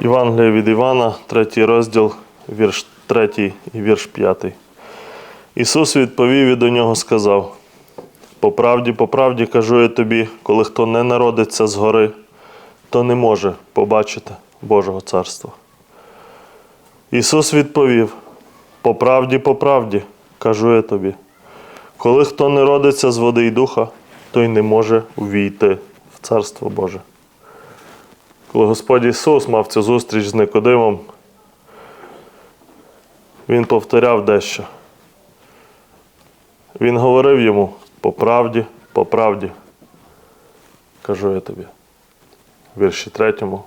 Євангелія від Івана, третій розділ, вірш 3 і вірш 5. Ісус відповів і до нього сказав: По правді, по правді кажу я тобі, коли хто не народиться згори, то не може побачити Божого царства. Ісус відповів: По правді, по правді кажу я тобі, коли хто не родиться з води і духа, той не може увійти в Царство Боже. Коли Господь Ісус мав цю зустріч з Никодимом, Він повторяв дещо. Він говорив йому по правді, по правді, кажу я тобі. В вірші третьому.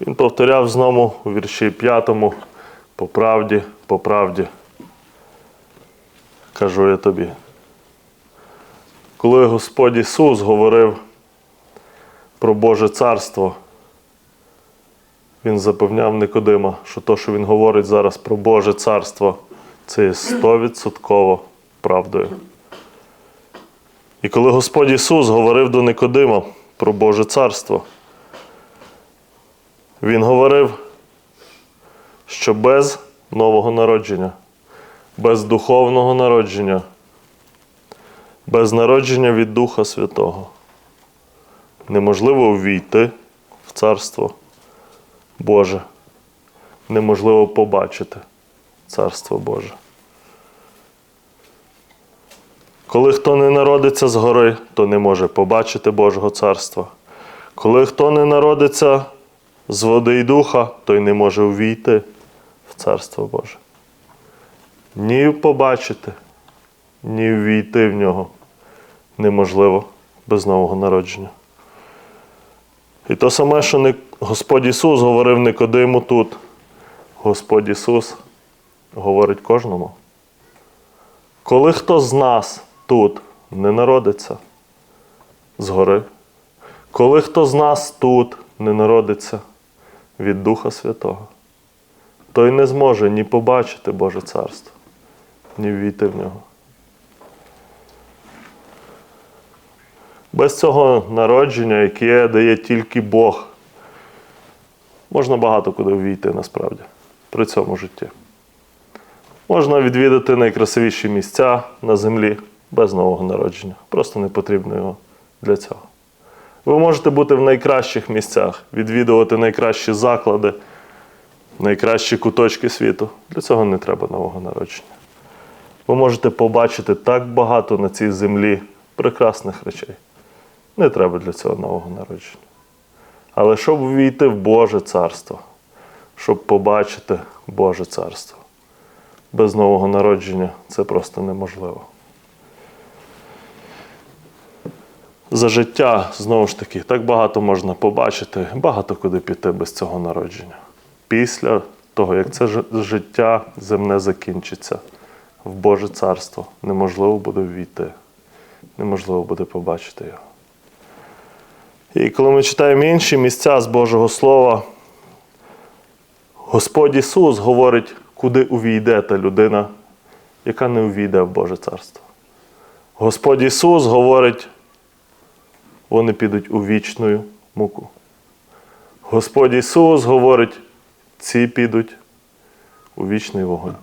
Він повторяв знову у вірші п'ятому, по правді, по правді, кажу я тобі. Коли Господь Ісус говорив про Боже Царство, Він запевняв Никодима, що то, що він говорить зараз про Боже Царство, це є стовідсотково правдою. І коли Господь Ісус говорив до Никодима про Боже Царство, Він говорив, що без нового народження, без духовного народження, без народження від Духа Святого неможливо увійти в Царство Боже. Неможливо побачити Царство Боже. Коли хто не народиться згори, то не може побачити Божого царства. Коли хто не народиться з води і духа, той не може увійти в Царство Боже. Ні побачити, ні ввійти в нього неможливо без нового народження. І то саме, що не Господь Ісус говорив Никодиму тут, Господь Ісус говорить кожному. Коли хто з нас тут не народиться згори, коли хто з нас тут не народиться від Духа Святого, той не зможе ні побачити Боже Царство, ні ввійти в нього. Без цього народження, яке дає тільки Бог, можна багато куди ввійти насправді при цьому житті. Можна відвідати найкрасивіші місця на землі без нового народження. Просто не потрібно його для цього. Ви можете бути в найкращих місцях, відвідувати найкращі заклади, найкращі куточки світу. Для цього не треба нового народження. Ви можете побачити так багато на цій землі прекрасних речей. Не треба для цього нового народження. Але щоб увійти в Боже царство, щоб побачити Боже царство, без нового народження це просто неможливо. За життя, знову ж таки, так багато можна побачити, багато куди піти без цього народження. Після того, як це життя земне закінчиться в Боже царство, неможливо буде ввійти, неможливо буде побачити його. І коли ми читаємо інші місця з Божого Слова, Господь Ісус говорить, куди увійде та людина, яка не увійде в Боже Царство. Господь Ісус говорить, вони підуть у вічну муку. Господь Ісус говорить, ці підуть у вічний вогонь.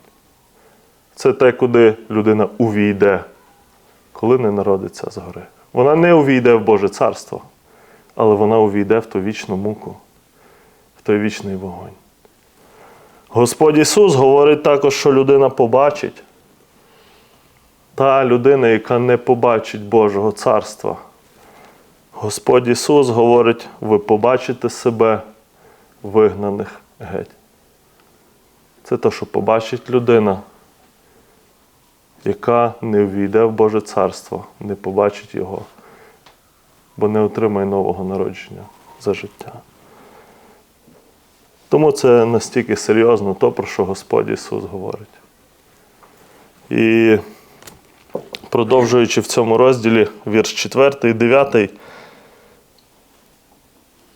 Це те, куди людина увійде, коли не народиться згори. Вона не увійде в Боже Царство, але вона увійде в ту вічну муку, в той вічний вогонь. Господь Ісус говорить також, що людина побачить. Та людина, яка не побачить Божого царства. Господь Ісус говорить, ви побачите себе вигнаних геть. Це те, що побачить людина, яка не ввійде в Боже царство, не побачить Його, бо не отримає нового народження за життя. Тому це настільки серйозно то, про що Господь Ісус говорить. І продовжуючи в цьому розділі вірш 4 і 9,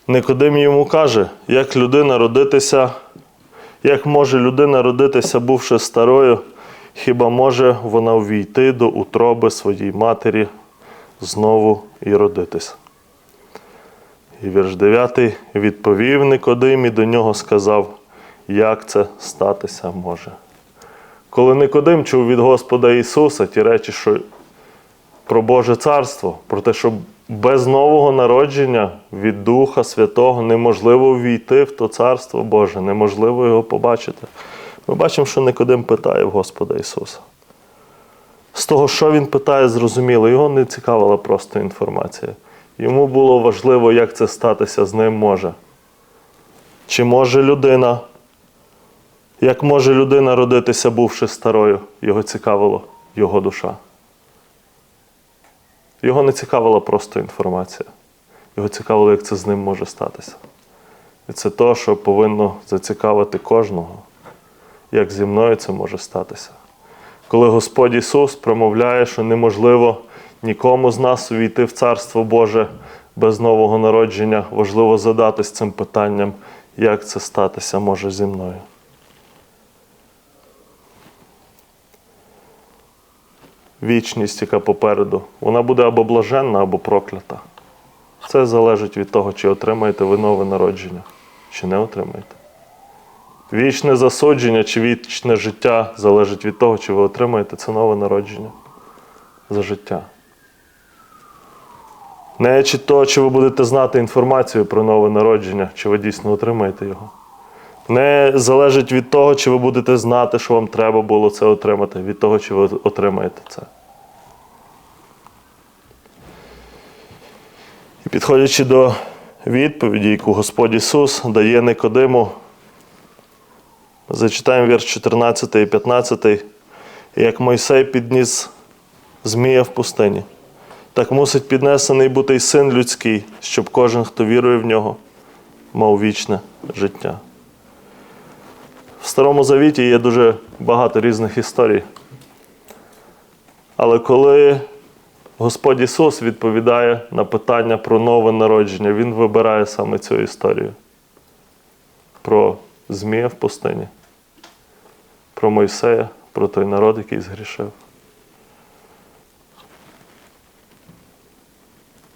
Никодим йому каже, як людина родитися, як може людина родитися, бувши старою, хіба може вона увійти до утроби своїй матері знову і родитися? І вірш 9 відповів Никодим і до нього сказав, як це статися може. Коли Никодим чув від Господа Ісуса ті речі, що про Боже Царство, про те, що без нового народження від Духа Святого неможливо ввійти в то Царство Боже, неможливо його побачити. Ми бачимо, що Никодим питає в Господа Ісуса. З того, що він питає, зрозуміло, його не цікавила просто інформація. Йому було важливо, як це статися з ним може. Чи може людина, як може людина родитися, бувши старою, його цікавило його душа. Його не цікавила просто інформація. Його цікавило, як це з ним може статися. І це те, що повинно зацікавити кожного, як зі мною це може статися. Коли Господь Ісус промовляє, що неможливо нікому з нас увійти в Царство Боже без нового народження, важливо задатись цим питанням, як це статися може зі мною. Вічність, яка попереду, вона буде або блаженна, або проклята. Це залежить від того, чи отримаєте ви нове народження, чи не отримаєте. Вічне засудження чи вічне життя залежить від того, чи ви отримаєте це нове народження за життя. Не чи то, чи ви будете знати інформацію про нове народження, чи ви дійсно отримаєте його. Не залежить від того, чи ви будете знати, що вам треба було це отримати, від того, чи ви отримаєте це. І підходячи до відповіді, яку Господь Ісус дає Никодиму, зачитаємо вірш 14 і 15. Як Мойсей підніс змія в пустині, так мусить піднесений бути й син людський, щоб кожен, хто вірує в нього, мав вічне життя. В Старому Завіті є дуже багато різних історій. Але коли Господь Ісус відповідає на питання про нове народження, Він вибирає саме цю історію про Змія в пустині, про Мойсея, про той народ, який згрішив.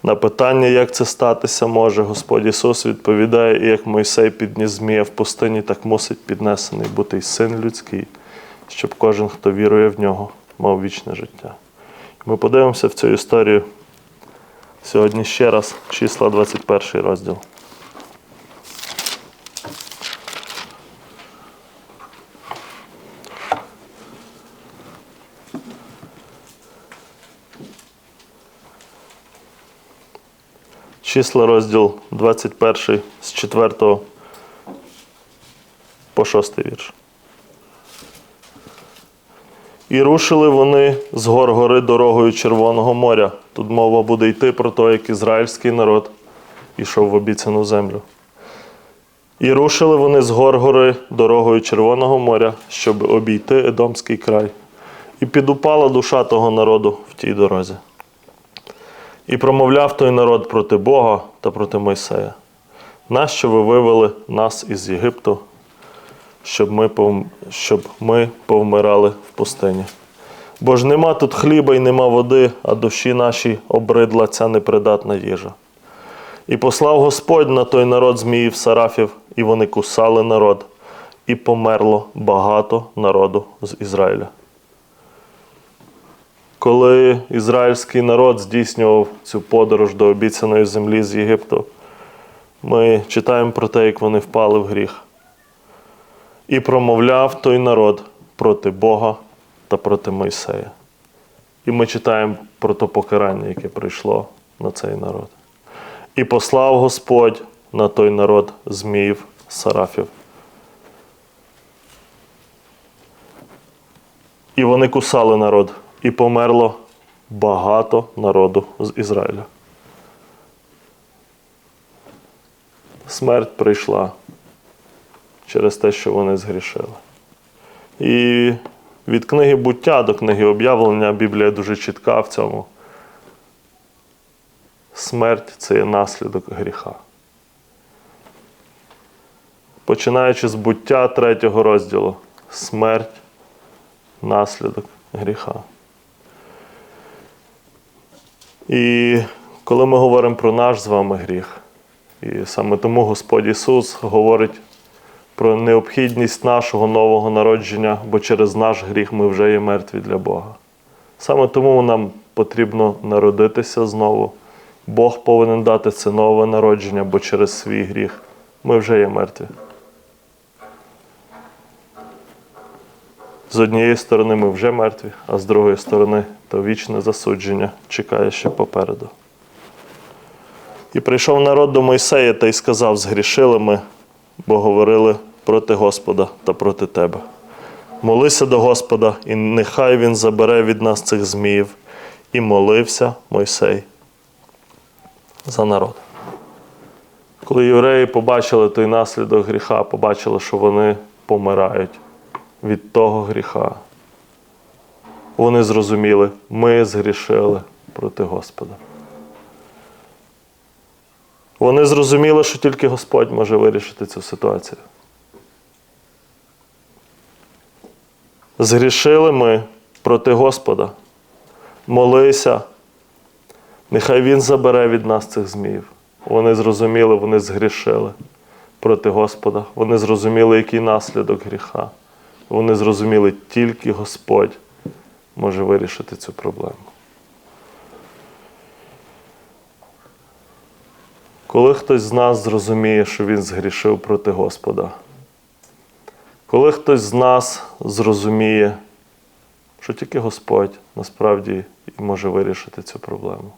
На питання, як це статися може, Господь Ісус відповідає, і як Мойсей підніс Змія в пустині, так мусить піднесений бути й син людський, щоб кожен, хто вірує в нього, мав вічне життя. Ми подивимося в цю історію сьогодні ще раз, числа 21 розділ. Числа розділ 21 з 4 по 6 вірш. І рушили вони з гор гори дорогою Червоного моря. Тут мова буде йти про те, як ізраїльський народ йшов в обіцяну землю. І рушили вони з гор гори дорогою Червоного моря, щоб обійти Едомський край. І підупала душа того народу в тій дорозі. І промовляв той народ проти Бога та проти Мойсея. Нащо ви вивели нас із Єгипту, щоб ми, щоб ми повмирали в пустині? Бо ж нема тут хліба і нема води, а душі наші обридла ця непридатна їжа. І послав Господь на той народ зміїв сарафів, і вони кусали народ, і померло багато народу з Ізраїля коли ізраїльський народ здійснював цю подорож до обіцяної землі з Єгипту, ми читаємо про те, як вони впали в гріх. І промовляв той народ проти Бога та проти Мойсея. І ми читаємо про то покарання, яке прийшло на цей народ. І послав Господь на той народ зміїв сарафів. І вони кусали народ і померло багато народу з Ізраїля. Смерть прийшла через те, що вони згрішили. І від книги буття до книги об'явлення Біблія дуже чітка в цьому. Смерть це є наслідок гріха. Починаючи з буття третього розділу, смерть наслідок гріха. І коли ми говоримо про наш з вами гріх, І саме тому Господь Ісус говорить про необхідність нашого нового народження, бо через наш гріх ми вже є мертві для Бога. Саме тому нам потрібно народитися знову. Бог повинен дати це нове народження, бо через свій гріх ми вже є мертві. З однієї сторони ми вже мертві, а з другої сторони то вічне засудження чекає ще попереду. І прийшов народ до Мойсея та й сказав: згрішили ми, бо говорили проти Господа та проти тебе. Молися до Господа, і нехай Він забере від нас цих зміїв. І молився Мойсей за народ. Коли євреї побачили той наслідок гріха, побачили, що вони помирають від того гріха. Вони зрозуміли, ми згрішили проти Господа. Вони зрозуміли, що тільки Господь може вирішити цю ситуацію. Згрішили ми проти Господа. Молися, нехай Він забере від нас цих зміїв. Вони зрозуміли, вони згрішили проти Господа. Вони зрозуміли, який наслідок гріха. Вони зрозуміли, тільки Господь може вирішити цю проблему. Коли хтось з нас зрозуміє, що він згрішив проти Господа, коли хтось з нас зрозуміє, що тільки Господь насправді може вирішити цю проблему,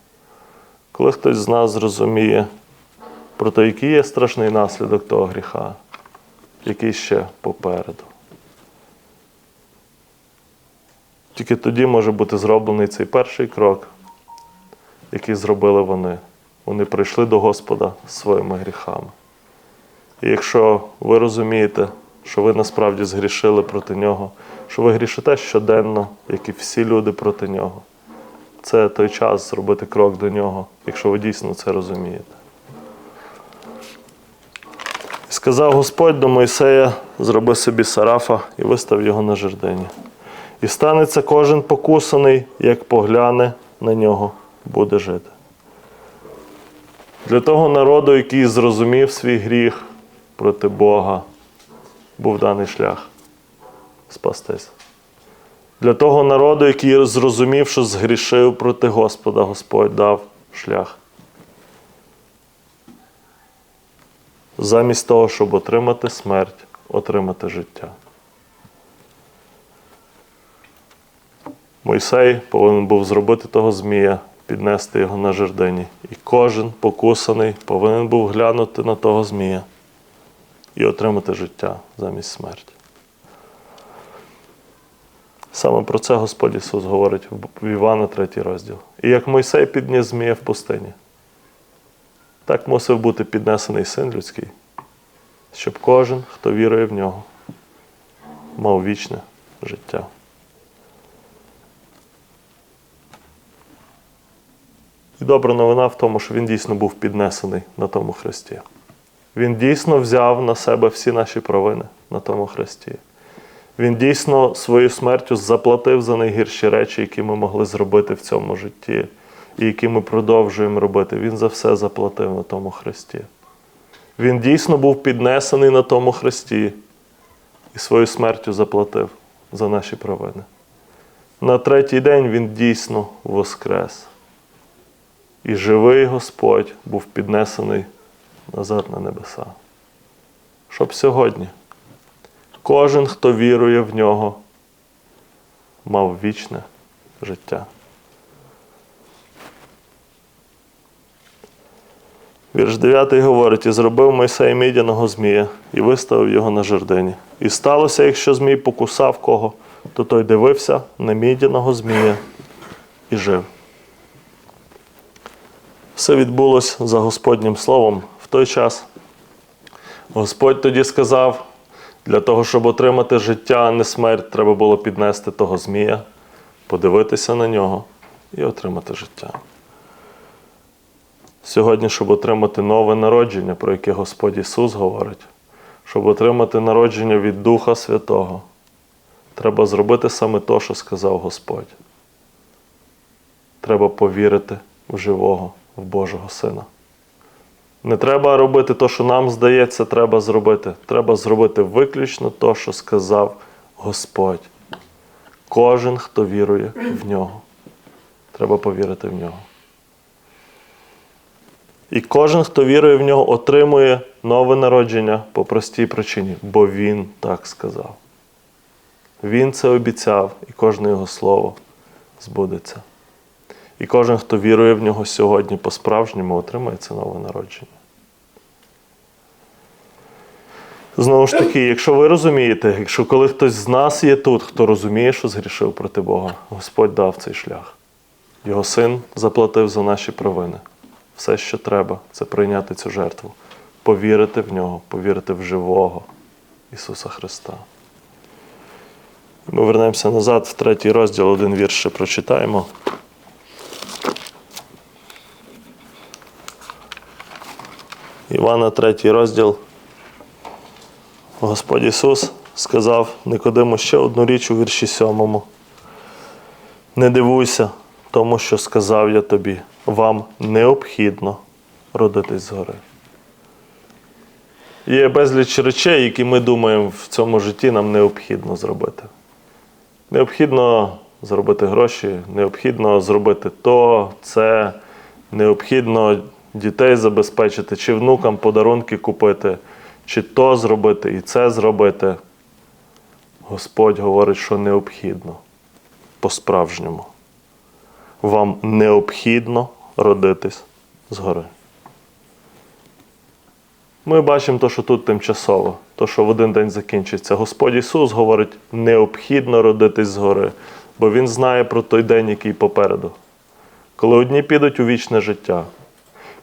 коли хтось з нас зрозуміє про те, який є страшний наслідок того гріха, який ще попереду. Тільки тоді може бути зроблений цей перший крок, який зробили вони. Вони прийшли до Господа своїми гріхами. І якщо ви розумієте, що ви насправді згрішили проти нього, що ви грішите щоденно, як і всі люди проти нього, це той час зробити крок до нього, якщо ви дійсно це розумієте. Сказав Господь до Мойсея: зроби собі сарафа і вистав його на жердині. І станеться кожен покусаний, як погляне на нього, буде жити. Для того народу, який зрозумів свій гріх проти Бога, був даний шлях спастись. Для того народу, який зрозумів, що згрішив проти Господа, Господь дав шлях. Замість того, щоб отримати смерть, отримати життя. Мойсей повинен був зробити того Змія, піднести його на жердині. І кожен покусаний повинен був глянути на того Змія і отримати життя замість смерті. Саме про це Господь Ісус говорить в Івана 3 розділ. І як Мойсей підніс Змія в пустині, так мусив бути піднесений син людський, щоб кожен, хто вірує в нього, мав вічне життя. Добра новина в тому, що він дійсно був піднесений на тому хресті. Він дійсно взяв на себе всі наші провини на тому хресті. Він дійсно своєю смертю заплатив за найгірші речі, які ми могли зробити в цьому житті, і які ми продовжуємо робити. Він за все заплатив на тому хресті. Він дійсно був піднесений на тому хресті і своєю смертю заплатив за наші провини. На третій день він дійсно воскрес. І живий Господь був піднесений назад на небеса. Щоб сьогодні кожен, хто вірує в нього, мав вічне життя. Вірш 9 говорить: і зробив Мойсей мідяного Змія і виставив його на жердині. І сталося, якщо Змій покусав кого, то той дивився на мідяного Змія і жив. Все відбулося за Господнім словом в той час. Господь тоді сказав, для того, щоб отримати життя, а не смерть, треба було піднести того Змія, подивитися на нього і отримати життя. Сьогодні, щоб отримати нове народження, про яке Господь Ісус говорить, щоб отримати народження від Духа Святого, треба зробити саме те, що сказав Господь. Треба повірити в живого, в Божого Сина. Не треба робити те, що нам здається, треба зробити. Треба зробити виключно те, що сказав Господь. Кожен, хто вірує в нього. Треба повірити в нього. І кожен, хто вірує в нього, отримує нове народження по простій причині, бо він так сказав. Він це обіцяв, і кожне його слово збудеться. І кожен, хто вірує в нього сьогодні по-справжньому, отримає це нове народження. Знову ж таки, якщо ви розумієте, якщо коли хтось з нас є тут, хто розуміє, що згрішив проти Бога, Господь дав цей шлях. Його син заплатив за наші провини. Все, що треба, це прийняти цю жертву, повірити в нього, повірити в живого Ісуса Христа. Ми вернемося назад в третій розділ, один вірш ще прочитаємо. Івана, третій розділ. Господь Ісус сказав Никодиму ще одну річ у вірші сьомому. Не дивуйся тому, що сказав я тобі, вам необхідно родитись згори. Є безліч речей, які ми думаємо в цьому житті нам необхідно зробити. Необхідно зробити гроші, необхідно зробити то, це, необхідно дітей забезпечити, чи внукам подарунки купити, чи то зробити і це зробити. Господь говорить, що необхідно по-справжньому. Вам необхідно родитись згори. Ми бачимо те, що тут тимчасово, то, що в один день закінчиться. Господь Ісус говорить, необхідно родитись згори, бо Він знає про той день, який попереду. Коли одні підуть у вічне життя,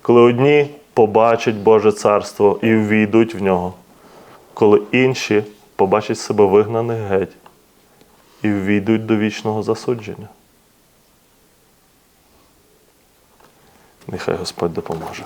коли одні побачать Боже Царство і ввійдуть в нього, коли інші побачать себе вигнаних геть і ввійдуть до вічного засудження. Нехай Господь допоможе.